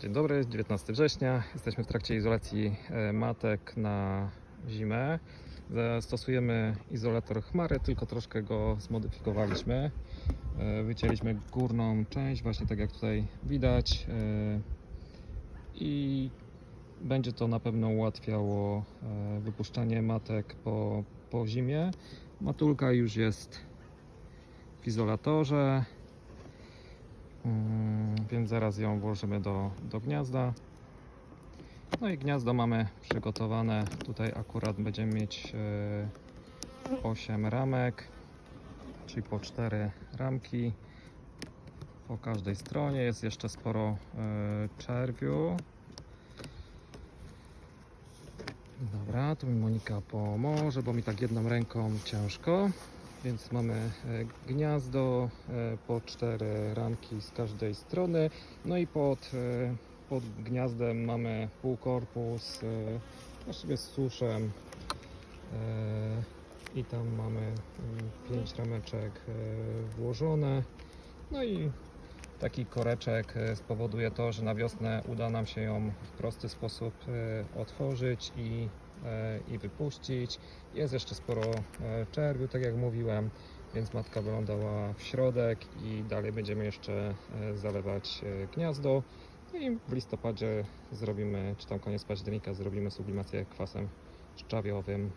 Dzień dobry, 19 września. Jesteśmy w trakcie izolacji e, matek na zimę. Stosujemy izolator chmary, tylko troszkę go zmodyfikowaliśmy. E, Wycięliśmy górną część, właśnie tak jak tutaj widać. e, I będzie to na pewno ułatwiało wypuszczanie matek po, po zimie. Matulka już jest w izolatorze. Mm, Więc zaraz ją włożymy do, do gniazda. No i gniazdo mamy przygotowane. Tutaj akurat będziemy mieć e, 8 ramek, czyli po 4 ramki po każdej stronie. Jest jeszcze sporo e, czerwiu. Dobra, tu mi Monika pomoże, bo mi tak jedną ręką ciężko. Więc mamy e, gniazdo, e, po cztery ramki z każdej strony. No i pod, e, pod gniazdem mamy półkorpus, właściwie z suszem. I tam mamy mm, pięć rameczek włożone. No i taki koreczek spowoduje to, że na wiosnę uda nam się ją w prosty sposób otworzyć i, i wypuścić. Jest jeszcze sporo e, czerwiu, tak jak mówiłem, więc matka wylądowała w środek i dalej będziemy jeszcze e, zalewać e, gniazdo. No I w listopadzie zrobimy, czy tam koniec października zrobimy sublimację kwasem szczawiowym